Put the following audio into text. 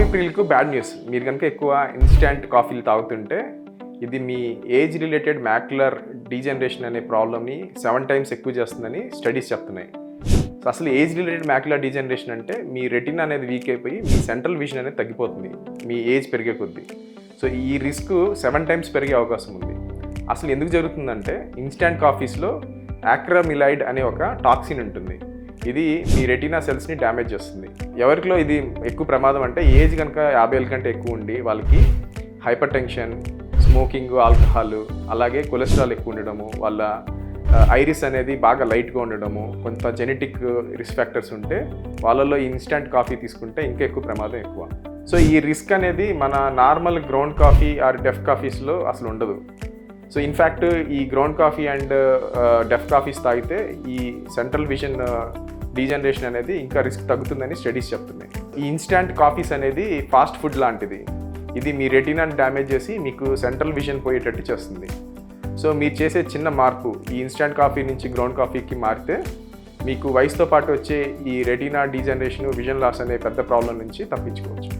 Coffee ప్రియులకు bad news. మీరు కనుక ఎక్కువ ఇన్స్టంట్ కాఫీలు తాగుతుంటే ఇది మీ ఏజ్ రిలేటెడ్ మ్యాక్యులర్ డీజనరేషన్ అనే ప్రాబ్లమ్ని సెవెన్ టైమ్స్ ఎక్కువ చేస్తుందని స్టడీస్ చెప్తున్నాయి. సో అసలు ఏజ్ రిలేటెడ్ మ్యాక్యులర్ డీజనరేషన్ అంటే మీ రెటిన్ అనేది వీక్ అయిపోయి మీ సెంట్రల్ విజన్ అనేది తగ్గిపోతుంది. మీ ఏజ్ పెరిగే కొద్దీ. సో ఈ రిస్క్ సెవెన్ టైమ్స్ పెరిగే అవకాశం ఉంది. అసలు ఎందుకు జరుగుతుందంటే ఇన్స్టాంట్ కాఫీస్లో యాక్రమిలైడ్ అనే ఒక టాక్సిన్ ఉంటుంది. ఇది మీ రెటీనా సెల్స్ని డ్యామేజ్ చేస్తుంది. ఎవరిలో ఇది ఎక్కువ ప్రమాదం అంటే ఏజ్ కనుక యాభై ఏళ్ళ కంటే ఎక్కువ ఉండి వాళ్ళకి హైపర్ టెన్షన్ స్మోకింగ్ ఆల్కహాల్ అలాగే కొలెస్ట్రాల్ ఎక్కువ ఉండడము వాళ్ళ ఐరిస్ అనేది బాగా లైట్గా ఉండడము కొంత జెనెటిక్ రిస్క్ ఫ్యాక్టర్స్ ఉంటే వాళ్ళలో ఈ ఇన్స్టంట్ కాఫీ తీసుకుంటే ఇంకా ఎక్కువ ప్రమాదం ఎక్కువ. సో ఈ రిస్క్ అనేది మన normal ground coffee or decaf కాఫీస్లో అసలు ఉండదు. సో ఇన్ఫ్యాక్ట్ ఈ ground coffee and decaf coffees తాగితే ఈ సెంట్రల్ విజన్ డీజనరేషన్ అనేది ఇంకా రిస్క్ తగ్గుతుందని స్టడీస్ చెప్తున్నాయి. ఈ ఇన్స్టాంట్ కాఫీస్ అనేది ఫాస్ట్ ఫుడ్ లాంటిది. ఇది మీ రెటీనాని డ్యామేజ్ చేసి మీకు సెంట్రల్ విజన్ పోయేటట్టు చేస్తుంది. సో మీరు చేసే చిన్న మార్పు ఈ ఇన్స్టాంట్ కాఫీ నుంచి గ్రౌండ్ కాఫీకి మారితే మీకు వయసుతో పాటు వచ్చే ఈ రెటీనా డీజనరేషన్ విజన్ లాస్ అనే పెద్ద ప్రాబ్లం నుంచి తప్పించుకోవచ్చు.